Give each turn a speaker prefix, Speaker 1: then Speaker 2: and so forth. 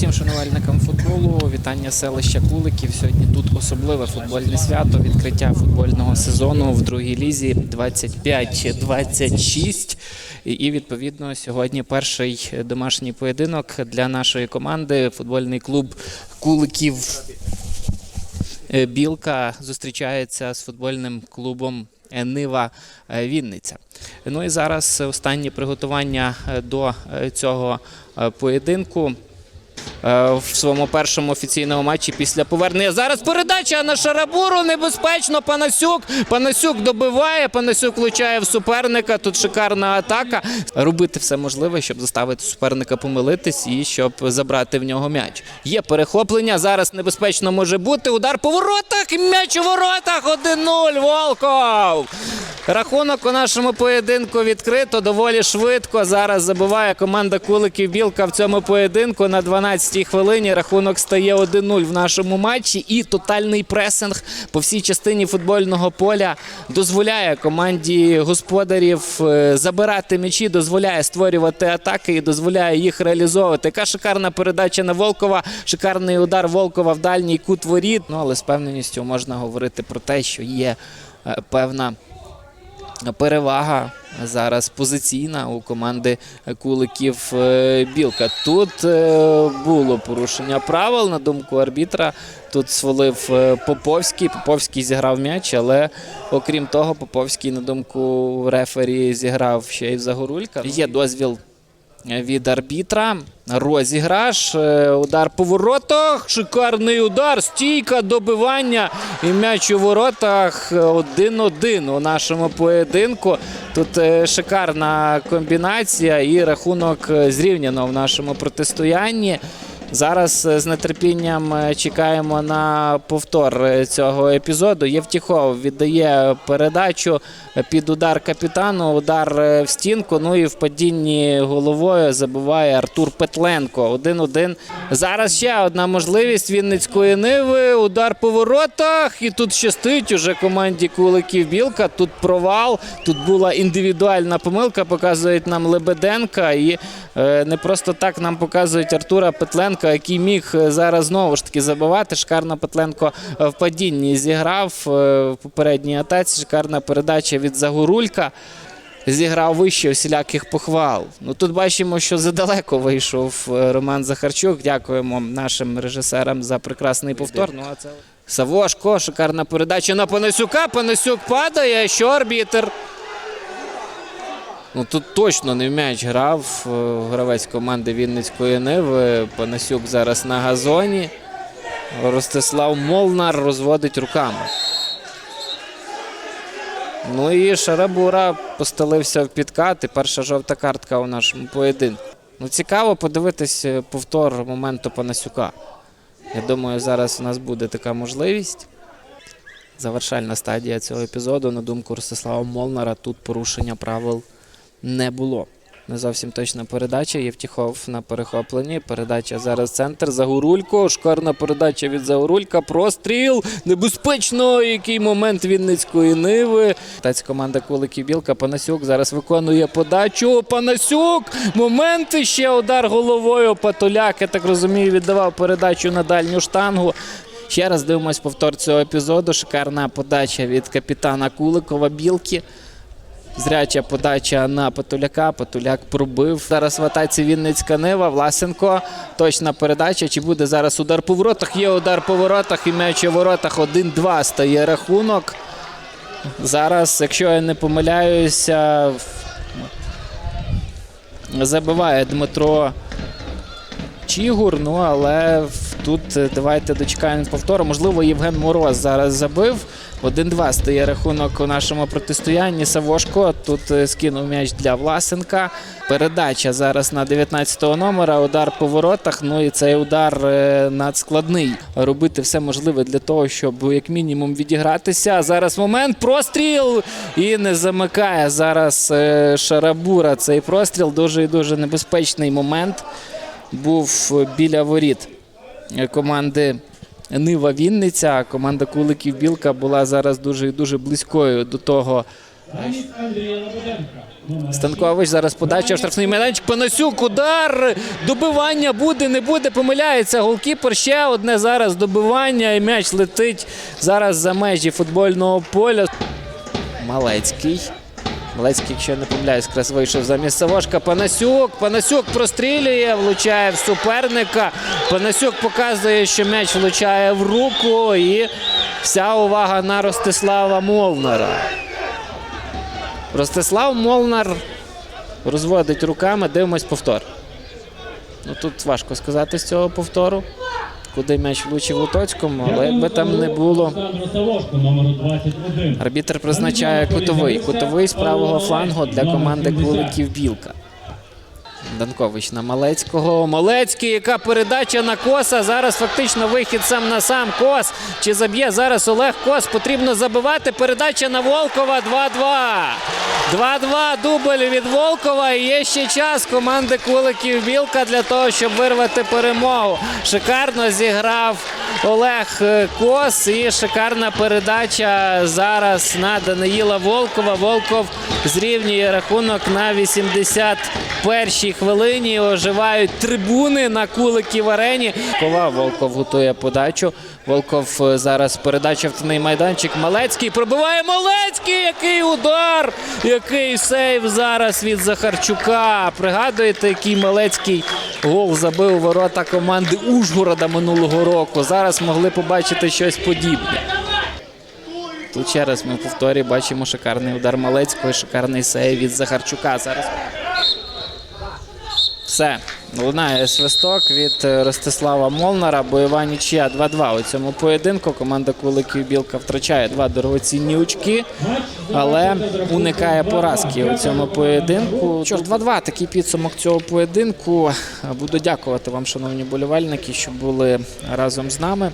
Speaker 1: усім шанувальникам футболу. Вітання селища Куликів. Сьогодні тут особливе футбольне свято. Відкриття футбольного сезону в другій лізі 25-26. І, відповідно сьогодні перший домашній поєдинок для нашої команди. Футбольний клуб Куликів Е, Білка зустрічається з футбольним клубом Нива е, Вінниця. Ну і зараз останні приготування е, до цього поєдинку. Е, В своєму першому офіційному матчі після повернення. Зараз передача на Шарабуру. Небезпечно. Панасюк. Панасюк добиває. Панасюк влучає в суперника. Тут шикарна атака. Робити все можливе, щоб заставити суперника помилитись і щоб забрати в нього м'яч. Є перехоплення. Зараз небезпечно може бути. Удар по воротах. М'яч у воротах. 1-0. Волков. Рахунок у нашому поєдинку відкрито доволі швидко. Зараз забиває команда Куликів Білка в цьому поєдинку на 12-й хвилині. Рахунок стає 1-0 в нашому матчі. І тотальний пресинг по всій частині футбольного поля дозволяє команді господарів е, забирати м'ячі, дозволяє створювати атаки і дозволяє їх реалізовувати. Яка шикарна передача на Волкова, шикарний удар Волкова в дальній кут воріт. Ну але з певненістю можна говорити про те, що є е, певна перевага зараз позиційна у команди Куликів е, Білка. Тут е, було порушення правил на думку арбітра. Тут свалив е, Поповський. Поповський зіграв м'яч, але окрім того, Поповський, на думку рефері, зіграв ще й Загорулька. Є дозвіл від арбітра. Розіграш, е, удар по воротах, шикарний удар, стійка, добивання і м'яч у воротах 1-1 у нашому поєдинку. Тут е, шикарна комбінація і рахунок е, зрівняно в нашому протистоянні. Зараз з нетерпінням чекаємо на повтор цього епізоду. Євтіхов віддає передачу під удар капітану, удар е, в стінку. Ну і в падінні головою забиває Артур Петленко. 1-1. Зараз ще одна можливість Вінницької ниви. Удар по воротах. І тут щастить уже команді Куликів Білка. Тут провал. Тут була індивідуальна помилка. Показують нам Лебеденка. І е, не просто так нам показують Артура Петленка, який міг е, зараз знову ж таки забивати. Шикарно Петленко в падінні зіграв в попередній атаці. Шикарна передача від Загорулька. Зіграв вище усіляких похвал. Ну тут бачимо, що задалеко вийшов е, Роман Захарчук. Дякуємо нашим режисерам за прекрасний повтор. Ну а це Савошко, шикарна передача на Панасюка. Панасюк падає. Що арбітер? Ну тут точно не м'яч грав е, гравець команди Вінницької Ниви. Панасюк зараз на газоні. Ростислав Молнар розводить руками. Ну і Шарабура постелився в підкат. І перша жовта картка у нашому поєдинку. Ну, цікаво подивитись е, повтор моменту Панасюка. Я думаю, зараз у нас буде така можливість. Завершальна стадія цього епізоду. На думку Ростислава Молнара, тут порушення правил не було. Не зовсім точна передача. Євтіхов на перехопленні. Передача зараз центр. Загорулько. Шикарна передача від Загорулька. Простріл. Небезпечно. Який момент Вінницької ниви. Таць команда Куликів Білка. Панасюк зараз виконує подачу. Панасюк. Момент. Ще удар головою. Патуляк, я так розумію, віддавав передачу на дальню штангу. Ще раз дивимось повтор цього епізоду. Шикарна подача від капітана Куликова Білки. Зряча подача на Патуляка. Патуляк пробив. Зараз в атаці Вінницька Нива. Власенко. Точна передача. Чи буде зараз удар по воротах? Є удар по воротах і м'яч у воротах. 1-2 стає рахунок. Зараз, якщо я не помиляюся, забиває Дмитро Чігур. Ну але тут давайте дочекаємо повтору. Можливо, Євген Мороз зараз забив. 1-2 стає рахунок у нашому протистоянні. Савошко тут е, скинув м'яч для Власенка. Передача зараз на 19-го номера. Удар по воротах. Ну і цей удар е, надскладний. Робити все можливе для того, щоб як мінімум відігратися. Зараз момент простріл і не замикає зараз е, Шарабура. Цей простріл дуже і дуже небезпечний момент був біля воріт команди Нива Вінниця. Команда Куликів Білка була зараз дуже і дуже близькою до того, Станкович зараз подача штрафний майданчик. Панасюк, удар. Добивання буде, не буде. Помиляється голкіпер. Ще одне зараз добивання. І м'яч летить зараз за межі футбольного поля. Малецький. Малецький, якщо я не помиляюсь, якраз вийшов замість Савошка. Панасюк. Панасюк прострілює, влучає в суперника. Панасюк показує, що м'яч влучає в руку. І вся увага на Ростислава Молнара. Ростислав Молнар розводить руками, дивимось повтор. Ну тут важко сказати з цього повтору, куди м'яч влучив Лутоцькому, але якби там не було.
Speaker 2: Олександру Савошко, номеру 21.
Speaker 1: Арбітр призначає кутовий. Кутовий з правого флангу для команди Куликів Білка. Данкович на Малецького. Малецький, яка передача на коса. Зараз фактично вихід сам на сам. Кос. Чи заб'є зараз Олег Кос? Потрібно забивати. Передача на Волкова. 2-2. 2-2. Дубль від Волкова. І є ще час команди Куликів Білка для того, щоб вирвати перемогу. Шикарно зіграв Олег е, Кос. І шикарна передача зараз на Даниїла Волкова. Волков зрівнює рахунок на 81-й хвилині. Оживають трибуни на Куликів арені. Кова Волков готує подачу. Волков е, зараз передача в тний майданчик. Малецький пробиває Малецький. Який удар! Який сейв зараз від Захарчука. Пригадуєте, який Малецький гол забив ворота команди Ужгорода минулого року. Зараз могли побачити щось подібне. Тут ще раз ми повторі бачимо шикарний удар Малецького шикарний сейв від Захарчука. Зараз все. Лунає свисток від е, Ростислава Молнара. Бойова нічия 2-2 у цьому поєдинку. Команда Куликів Білка втрачає два дорогоцінні очки, але уникає поразки у цьому поєдинку. Що ж, 2-2 такий підсумок цього поєдинку. Буду дякувати вам, шановні болівальники, що були разом з нами.